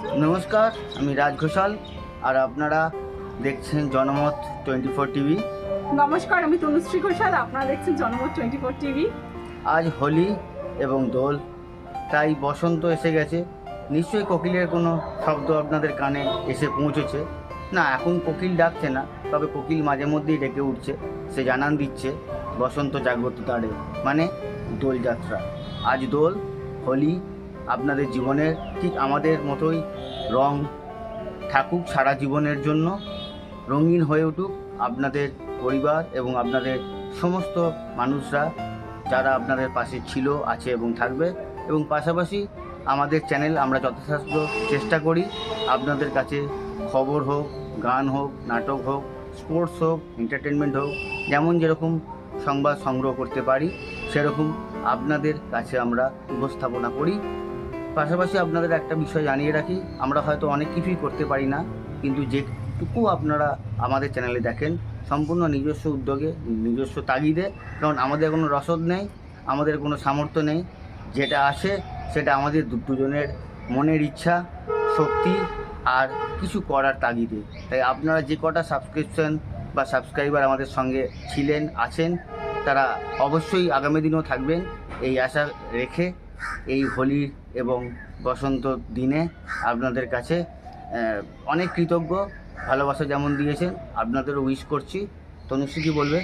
নমস্কার আমি রাজ ঘোষাল আর আপনারা দেখছেন জনমত টোয়েন্টি ফোর টিভি। নমস্কার আমি তনুশ্রী ঘোষাল আপনারা দেখছেন জনমত টোয়েন্টি ফোর টিভি। আজ হোলি এবং দোল তাই বসন্ত এসে গেছে। নিশ্চয়ই কোকিলের কোনো শব্দ আপনাদের কানে এসে পৌঁছেছে। না এখন কোকিল ডাকছে না তবে কোকিল মাঝে মধ্যেই ডেকে উঠছে সে জানান দিচ্ছে বসন্ত জাগ্রত তারে মানে দোলযাত্রা আজ দোল হোলি আপনাদের জীবনের ঠিক আমাদের মতোই রং থাকুক সারা জীবনের জন্য। রঙিন হয়ে উঠুক আপনাদের পরিবার এবং আপনাদের সমস্ত মানুষরা যারা আপনাদের পাশে ছিল, আছে এবং থাকবে। এবং পাশাপাশি আমাদের চ্যানেল আমরা যথাসাধ্য চেষ্টা করি। আপনাদের কাছে খবর হোক, গান হোক, নাটক হোক, স্পোর্টস হোক, এন্টারটেনমেন্ট হোক, যেমন যেরকম সংবাদ সংগ্রহ করতে পারি, সেরকম আপনাদের কাছে আমরা উপস্থাপনা করি। পাশাপাশি আপনাদের একটা বিষয় জানিয়ে রাখি, আমরা হয়তো অনেক কিছুই করতে পারি না, কিন্তু যেটুকু আপনারা আমাদের চ্যানেলে দেখেন, সম্পূর্ণ নিজস্ব উদ্যোগে, নিজস্ব তাগিদে, কারণ আমাদের কোনো রসদ নেই, আমাদের কোনো সামর্থ্য নেই, যেটা আসে সেটা আমাদের দুজনের মনের ইচ্ছা, শক্তি আর কিছু করার তাগিদে। তাই আপনারা যে কটা সাবস্ক্রিপশন বা সাবস্ক্রাইবার আমাদের সঙ্গে ছিলেন, আছেন, তারা অবশ্যই আগামী দিনেও থাকবেন, এই আশা রেখে এই হোলি এবং বসন্ত দিনে আপনাদের কাছে অনেক কৃতজ্ঞ ভালোবাসা যেমন দিয়েছেন আপনাদেরও উইশ করছি। তনুশ্রী কি বলবে?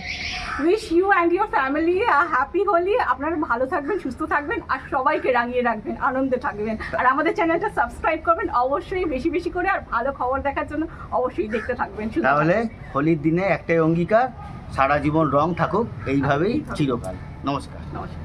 Wish you and your family happy Holi. আপনারা ভালো থাকবেন সুস্থ থাকবেন আর সবাইকে রাঙিয়ে রাখবেন আনন্দে থাকবেন। আর আমাদের চ্যানেলটা সাবস্ক্রাইব করবেন অবশ্যই বেশি বেশি করে আর ভালো খবর দেখার জন্য অবশ্যই দেখতে থাকবেন। তাহলে হোলির দিনে একটাই অঙ্গীকার সারা জীবন রং থাকুক এইভাবেই চিরকাল। নমস্কার। নমস্কার।